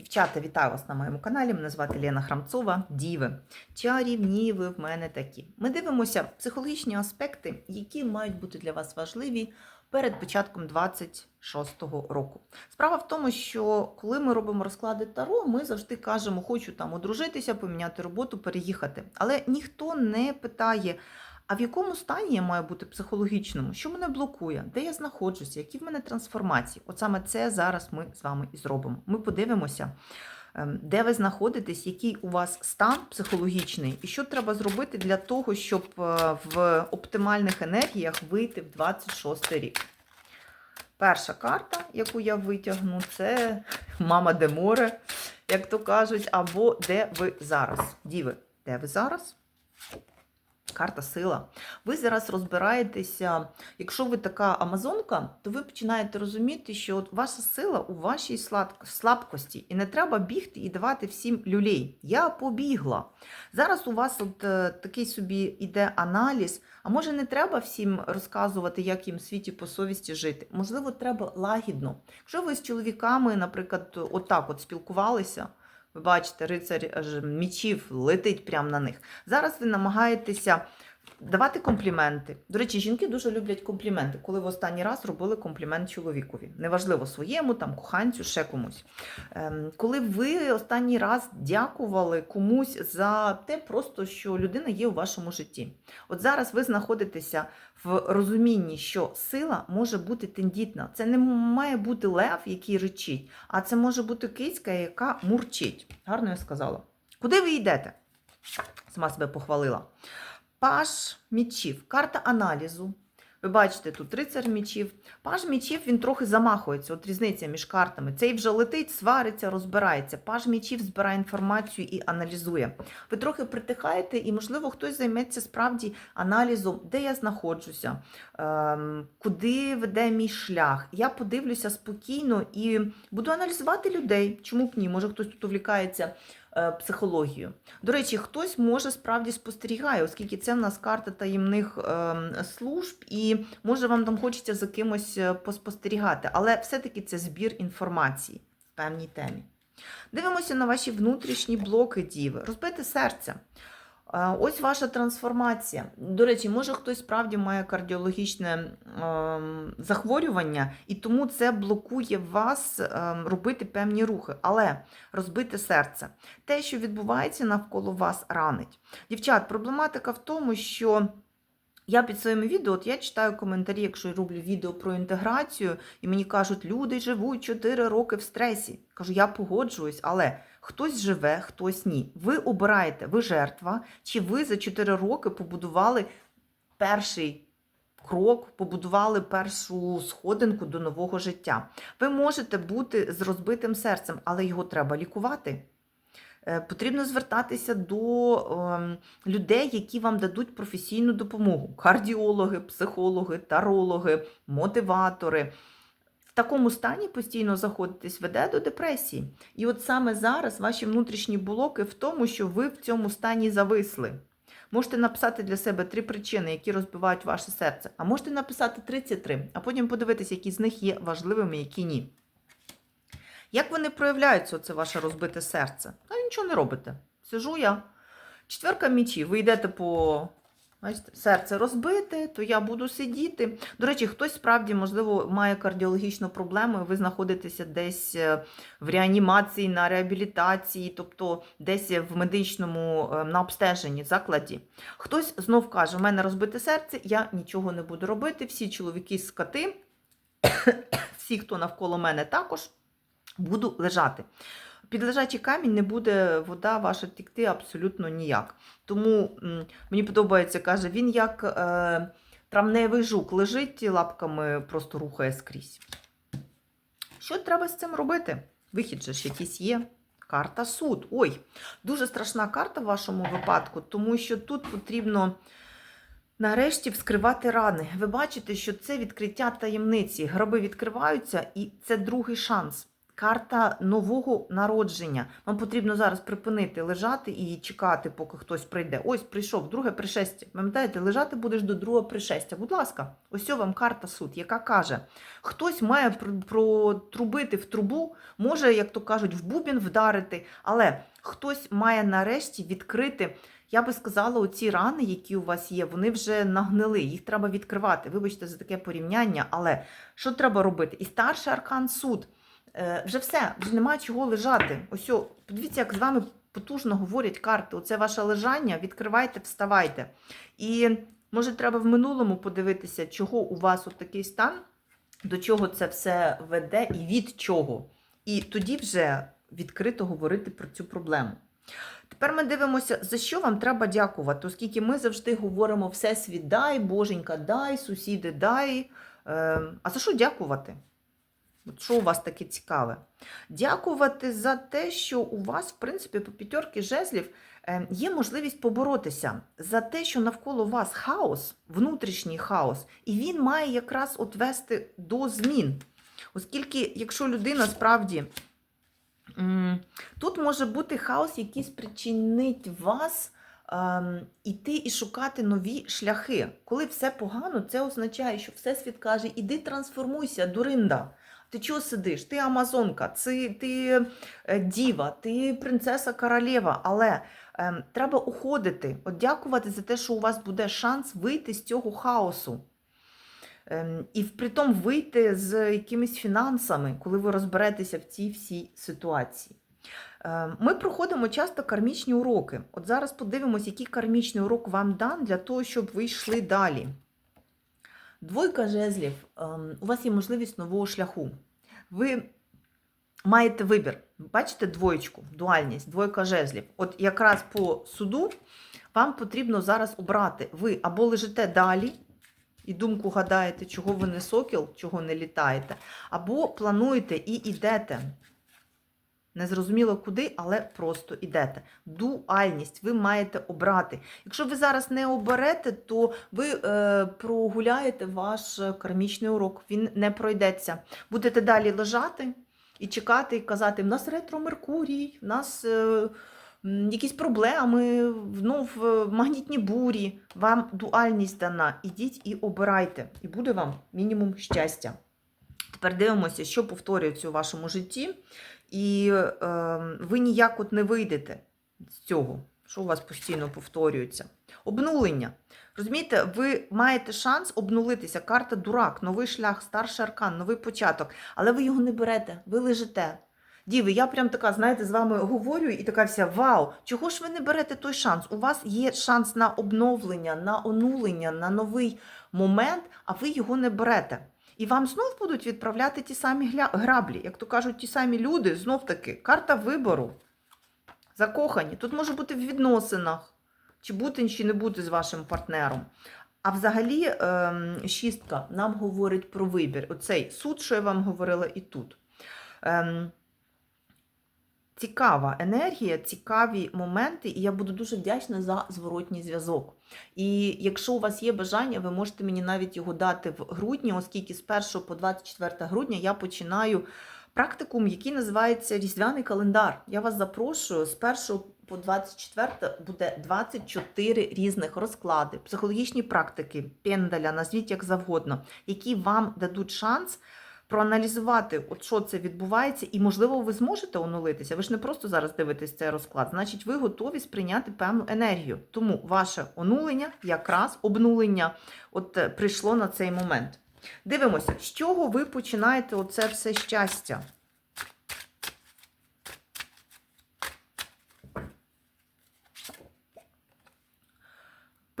Дівчата, вітаю вас на моєму каналі. Мене звати Лена Храмцова. Діви. Чарівні ви в мене такі. Ми дивимося психологічні аспекти, які мають бути для вас важливі перед початком 26-го року. Справа в тому, що коли ми робимо розклади Таро, ми завжди кажемо, хочу там одружитися, поміняти роботу, переїхати. Але ніхто не питає. А в якому стані я маю бути психологічному? Що мене блокує? Де я знаходжуся? Які в мене трансформації? От саме це зараз ми з вами і зробимо. Ми подивимося, ем, де ви знаходитесь, який у вас стан психологічний, і що треба зробити для того, щоб е, в оптимальних енергіях вийти в 26 рік. Перша карта, яку я витягну, це мама де море, як то кажуть, або де ви зараз. Діви, де ви зараз? Карта сила. Ви зараз розбираєтеся, якщо ви така амазонка, то ви починаєте розуміти, що ваша сила у вашій слабкості. І не треба бігти і давати всім люлей. Я побігла. Зараз у вас от е, такий собі іде аналіз. А може не треба всім розказувати, як їм в світі по совісті жити? Можливо, треба лагідно. Якщо ви з чоловіками, наприклад, отак от спілкувалися. Ви бачите, рицар мічів летить прямо на них. Зараз ви намагаєтеся давати компліменти. До речі, жінки дуже люблять компліменти, коли в останній раз робили комплімент чоловікові. Неважливо своєму, там, коханцю, ще комусь. Ем, коли ви останній раз дякували комусь за те, просто що людина є у вашому житті. От зараз ви знаходитеся в розумінні, що сила може бути тендітна. Це не має бути лев, який речить, а це може бути кицька, яка мурчить. Гарно я сказала. Куди ви йдете? Сама себе похвалила. Паш мічів, карта аналізу. Ви бачите, тут рицар мічів. Паж мічів він трохи замахується. От різниця між картами. Цей вже летить, свариться, розбирається. Паж мічів збирає інформацію і аналізує. Ви трохи притихаєте, і, можливо, хтось займеться справді аналізом, де я знаходжуся, ем, куди веде мій шлях. Я подивлюся спокійно і буду аналізувати людей. Чому б ні? Може, хтось тут увлікається е, психологією. До речі, хтось може справді спостерігає, оскільки це в нас карта таємних ем, служб, і може вам там хочеться за кимось е, поспостерігати, але все-таки це збір інформації в певній темі. Дивимося на ваші внутрішні блоки діви, розбите серце. Е, Ось ваша трансформація. До речі, може хтось справді має кардіологічне захворювання, і тому це блокує вас ем, робити певні рухи. Але розбите серце. Те, що відбувається навколо вас, ранить. Дівчат, проблематика в тому, що. Я під своїми відео, от я читаю коментарі, якщо я роблю відео про інтеграцію, і мені кажуть, люди живуть 4 роки в стресі. Кажу, я погоджуюсь, але хтось живе, хтось ні. Ви обираєте, ви жертва, чи ви за 4 роки побудували перший крок, побудували першу сходинку до нового життя. Ви можете бути з розбитим серцем, але його треба лікувати. Е, Потрібно звертатися до ем, людей, які вам дадуть професійну допомогу: кардіологи, психологи, тарологи, мотиватори. В такому стані постійно заходитись веде до депресії. І от саме зараз ваші внутрішні блоки в тому, що ви в цьому стані зависли. Можете написати для себе три причини, які розбивають ваше серце, а можете написати 33, а потім подивитися, які з них є важливими, які ні. Як вони проявляються, це ваше розбите серце? Та нічого не робите. Сижу я. Четверка мічів, ви йдете по бачите, серце розбите, то я буду сидіти. До речі, хтось справді, можливо, має кардіологічну проблему, і ви знаходитеся десь е, в реанімації, на реабілітації, тобто десь в медичному е, на обстеженні, закладі. Хтось знов каже: у мене розбите серце, я нічого не буду робити. Всі чоловіки скати, всі, хто навколо мене, також буду лежати. Під лежачий камінь не буде вода ваша текти абсолютно ніяк. Тому мені подобається, каже, він як е, травневий жук лежить лапками, просто рухає скрізь. Що треба з цим робити? Вихід же ж якийсь є. Карта суд. Ой, дуже страшна карта в вашому випадку, тому що тут потрібно нарешті вскривати рани. Ви бачите, що це відкриття таємниці. Гроби відкриваються, і це другий шанс. Карта нового народження. Вам потрібно зараз припинити лежати і чекати, поки хтось прийде. Ось прийшов, друге пришестя. Пам'ятаєте, лежати будеш до другого пришестя. Будь ласка, ось вам карта суд, яка каже: хтось має протрубити в трубу, може, як то кажуть, в бубін вдарити, але хтось має нарешті відкрити. Я би сказала, оці рани, які у вас є, вони вже нагнили, їх треба відкривати. Вибачте за таке порівняння, але що треба робити? І старший аркан суд. Е, вже все, вже немає чого лежати. Ось, подивіться, як з вами потужно говорять карти. Оце ваше лежання, відкривайте, вставайте. І може треба в минулому подивитися, чого у вас от такий стан, до чого це все веде і від чого. І тоді вже відкрито говорити про цю проблему. Тепер ми дивимося, за що вам треба дякувати, оскільки ми завжди говоримо Всесвіт дай, Боженька, дай, сусіди дай. Е, а за що дякувати? Що у вас таке цікаве? Дякувати за те, що у вас, в принципі, по п'ятерки жезлів е, є можливість поборотися за те, що навколо вас хаос, внутрішній хаос, і він має якраз от вести до змін. Оскільки, якщо людина справді. Тут може бути хаос, який спричинить вас ем, іти і шукати нові шляхи. Коли все погано, це означає, що Всесвіт каже: іди трансформуйся, дуринда. Ти чого сидиш? Ти Амазонка, ти, ти е, діва, ти принцеса королева. Але ем, треба уходити, от дякувати за те, що у вас буде шанс вийти з цього хаосу. Ем, і притом вийти з якимись фінансами, коли ви розберетеся в цій всій ситуації. Ем, Ми проходимо часто кармічні уроки. От зараз подивимось, який кармічний урок вам дан для того, щоб ви йшли далі. Двойка жезлів. Ем, У вас є можливість нового шляху. Ви маєте вибір. Бачите двоєчку, дуальність, двойка жезлів. От якраз по суду вам потрібно зараз обрати. Ви або лежите далі і думку гадаєте, чого ви не сокіл, чого не літаєте, або плануєте і йдете. Незрозуміло куди, але просто йдете. Дуальність ви маєте обрати. Якщо ви зараз не оберете, то ви е, прогуляєте ваш кармічний урок, він не пройдеться. Будете далі лежати і чекати, і казати: в нас ретро Меркурій, в нас е, якісь проблеми, знов е, магнітні бурі. Вам дуальність дана. Ідіть і обирайте, і буде вам мінімум щастя. Тепер дивимося, що повторюється у вашому житті, і е, ви ніяк от не вийдете з цього, що у вас постійно повторюється. Обнулення. Розумієте, ви маєте шанс обнулитися. Карта дурак, новий шлях, старший аркан, новий початок, але ви його не берете, ви лежите. Діви, я прям така, знаєте, з вами говорю і така вся вау, чого ж ви не берете той шанс? У вас є шанс на обновлення, на онулення, на новий момент, а ви його не берете. І вам знов будуть відправляти ті самі граблі, як то кажуть, ті самі люди, знов таки, карта вибору. Закохані. Тут може бути в відносинах, чи бути, чи не бути з вашим партнером. А взагалі, ем, шістка нам говорить про вибір. Оцей суд, що я вам говорила, і тут. Цікава енергія, цікаві моменти, і я буду дуже вдячна за зворотній зв'язок. І якщо у вас є бажання, ви можете мені навіть його дати в грудні, оскільки з 1 по 24 грудня я починаю практикум, який називається Різдвяний календар. Я вас запрошую з 1 по 24 буде 24 різних розклади, психологічні практики, пендаля, назвіть як завгодно, які вам дадуть шанс проаналізувати, от що це відбувається, і, можливо, ви зможете онулитися. Ви ж не просто зараз дивитесь цей розклад, значить, ви готові сприйняти певну енергію. Тому ваше онулення, якраз обнулення, от е, прийшло на цей момент. Дивимося, з чого ви починаєте оце все щастя.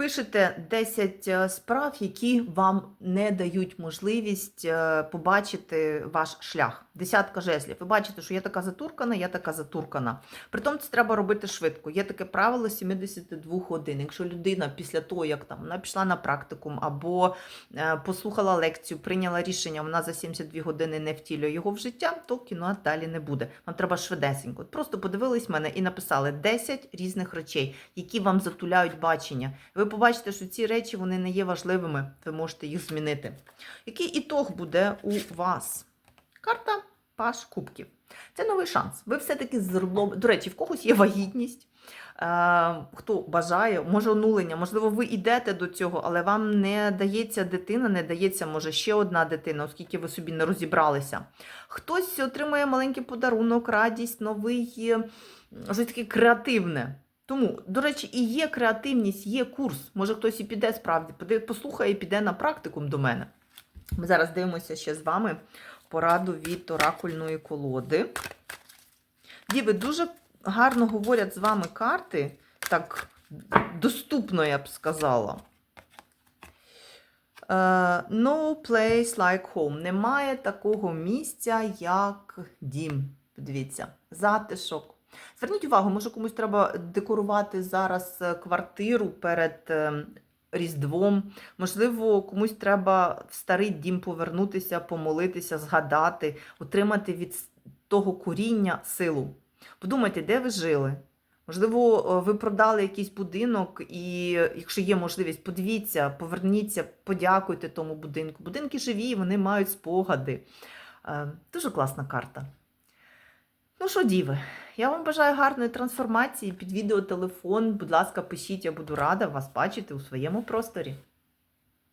Пишете 10 е, справ, які вам не дають можливість е, побачити ваш шлях. Десятка жезлів. Ви бачите, що я така затуркана, я така затуркана. Притом це треба робити швидко. Є таке правило 72 годин. Якщо людина після того, як там вона пішла на практикум або е, послухала лекцію, прийняла рішення, вона за 72 години не втілює його в життя, то кіно далі не буде. Вам треба швидесенько. Просто подивились мене і написали 10 різних речей, які вам затуляють бачення. Ви побачите, що ці речі вони не є важливими, ви можете їх змінити. Який ітог буде у вас? Карта Паш Кубків. Це новий шанс. Ви все-таки зробили. До речі, в когось є вагітність. Е, Хто бажає, може онулення, можливо, ви йдете до цього, але вам не дається дитина, не дається, може, ще одна дитина, оскільки ви собі не розібралися. Хтось отримує маленький подарунок, радість, новий, е, щось таке креативне. Тому, до речі, і є креативність, є курс. Може, хтось і піде справді, послухає і піде на практикум до мене. Ми зараз дивимося ще з вами пораду від оракульної колоди. Діви, дуже гарно говорять з вами карти, так доступно, я б сказала. Е, No place like home. Немає такого місця, як дім. Подивіться, затишок. Зверніть увагу, може комусь треба декорувати зараз е, квартиру перед е, Різдвом. Можливо, комусь треба в старий дім повернутися, помолитися, згадати, отримати від того коріння силу. Подумайте, де ви жили? Можливо, е, ви продали якийсь будинок, і якщо є можливість, подивіться, поверніться, подякуйте тому будинку. Будинки живі, вони мають спогади. Е, Дуже класна карта. Ну що, діви, я вам бажаю гарної трансформації під відео телефон. Будь ласка, пишіть, я буду рада вас бачити у своєму просторі.